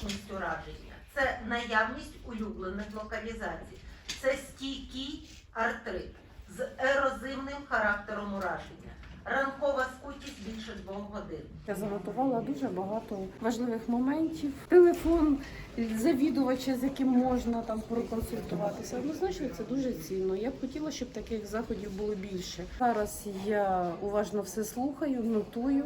хронічність ураження, це наявність улюблених локалізацій, це стійкий артрит з ерозивним характером ураження, ранкова скутість більше двох годин. Я занотувала дуже багато важливих моментів. Телефон завідувача, з яким можна там проконсультуватися. Однозначно це дуже цінно. Я б хотіла, щоб таких заходів було більше. Зараз я уважно все слухаю, нотую.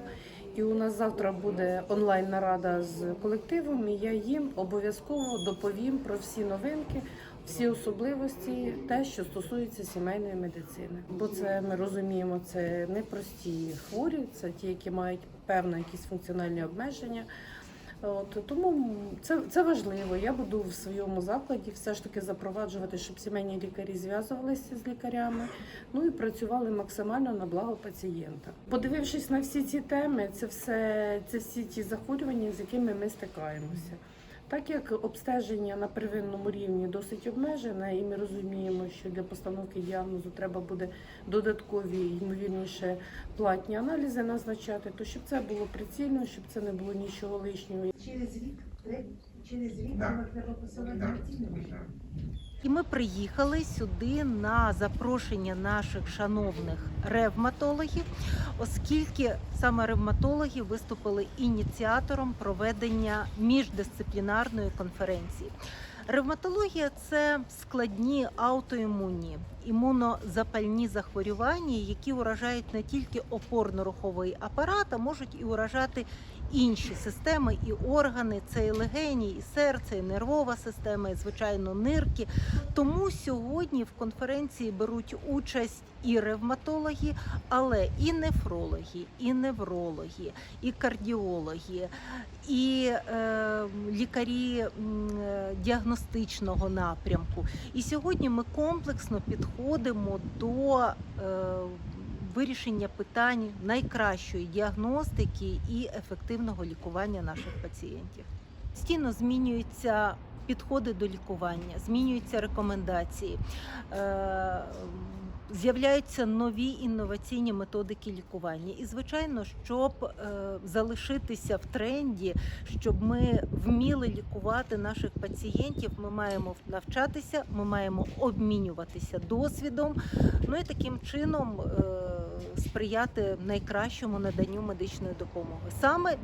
І у нас завтра буде онлайн нарада з колективом. І я їм обов'язково доповім про всі новинки, всі особливості, те, що стосується сімейної медицини. Бо це ми розуміємо, це не прості хворі, це ті, які мають певні якісь функціональні обмеження. От тому це, це важливо. Я буду в своєму закладі все ж таки запроваджувати, щоб сімейні лікарі зв'язувалися з лікарями, ну і працювали максимально на благо пацієнта. Подивившись на всі ці теми, це все це всі ті захворювання, з якими ми стикаємося. Так як обстеження на первинному рівні досить обмежене, і ми розуміємо, що для постановки діагнозу треба буде додаткові, ймовірніше, платні аналізи назначати, то щоб це було прицільно, щоб це не було нічого лишнього. Через рік, через рік треба посилати Да. І ми приїхали сюди на запрошення наших шановних ревматологів, оскільки саме ревматологи виступили ініціатором проведення міждисциплінарної конференції. Ревматологія це складні аутоімунні імунозапальні захворювання, які уражають не тільки опорно-руховий апарат, а можуть і уражати інші системи і органи. Це і легені, і серце, і нервова система, і звичайно нирки. Тому сьогодні в конференції беруть участь і ревматологи, але і нефрологи, і неврологи, і кардіологи, і е, лікарі е, діагностичного напрямку. І сьогодні ми комплексно підходимо до е, вирішення питань найкращої діагностики і ефективного лікування наших пацієнтів. Постійно змінюються підходи до лікування, змінюються рекомендації. З'являються нові інноваційні методики лікування, і звичайно, щоб е, залишитися в тренді, щоб ми вміли лікувати наших пацієнтів, ми маємо навчатися, ми маємо обмінюватися досвідом. Ну і таким чином е, сприяти найкращому наданню медичної допомоги. Саме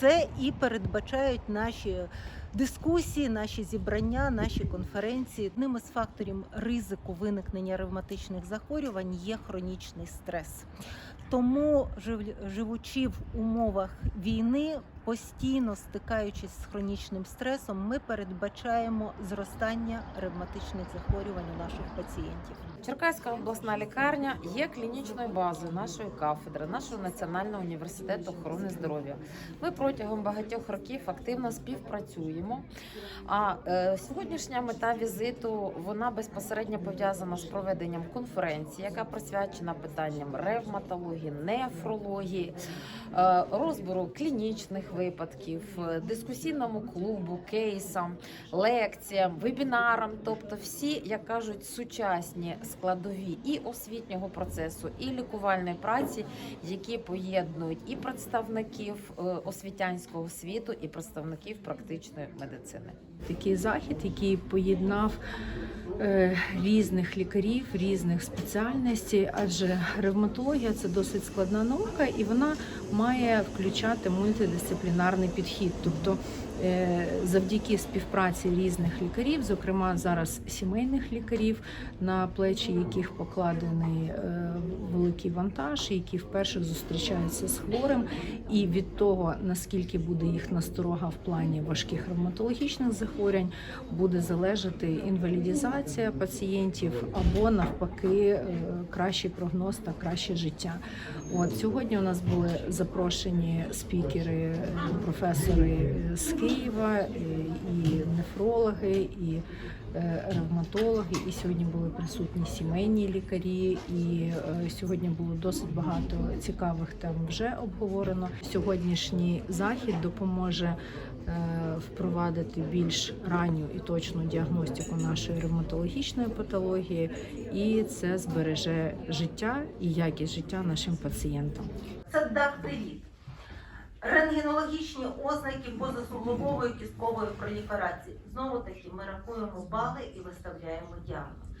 це і передбачають наші дискусії, наші зібрання, наші конференції. Одним із факторів ризику виникнення ревматичних захворювань є хронічний стрес. Тому, жив- живучи в умовах війни, постійно стикаючись з хронічним стресом, ми передбачаємо зростання ревматичних захворювань у наших пацієнтів. Черкаська обласна лікарня є клінічною базою нашої кафедри, нашого національного університету охорони здоров'я. Ми протягом багатьох років активно співпрацюємо. А е, сьогоднішня мета візиту вона безпосередньо пов'язана з проведенням конференції, яка присвячена питанням ревматології, нефрології, е, розбору клінічних випадків, е, дискусійному клубу, кейсам, лекціям, вебінарам, тобто всі, як кажуть, сучасні складові і освітнього процесу, і лікувальної праці, які поєднують і представників е, освітянського світу, і представників практичної медицини. Такий захід, який поєднав е, різних лікарів, різних спеціальностей, адже ревматологія це досить складна наука, і вона має включати мультидисциплінарний підхід. Тобто е, завдяки співпраці різних лікарів, зокрема зараз сімейних лікарів, на плечі яких покладений е, великий вантаж, які вперше зустрічаються з хворим, і від того наскільки буде їх насторога в плані важких ревматологічних захворювань, буде залежати інвалідізація пацієнтів або навпаки е, кращий прогноз та краще життя. От сьогодні у нас були запрошені спікери, е, професори з Києва, е, і нефрологи, і ревматологи. І сьогодні були присутні сімейні лікарі. І е, сьогодні було досить багато цікавих тем вже обговорено. Сьогоднішній захід допоможе е, впровадити більш ранню і точну діагностику нашої ревматологічної патології, і це збереже життя і якість життя нашим пацієнтам. Це дактиліт. Рентгенологічні ознаки позасуглобової кісткової проліферації. Знову таки ми рахуємо бали і виставляємо діагноз.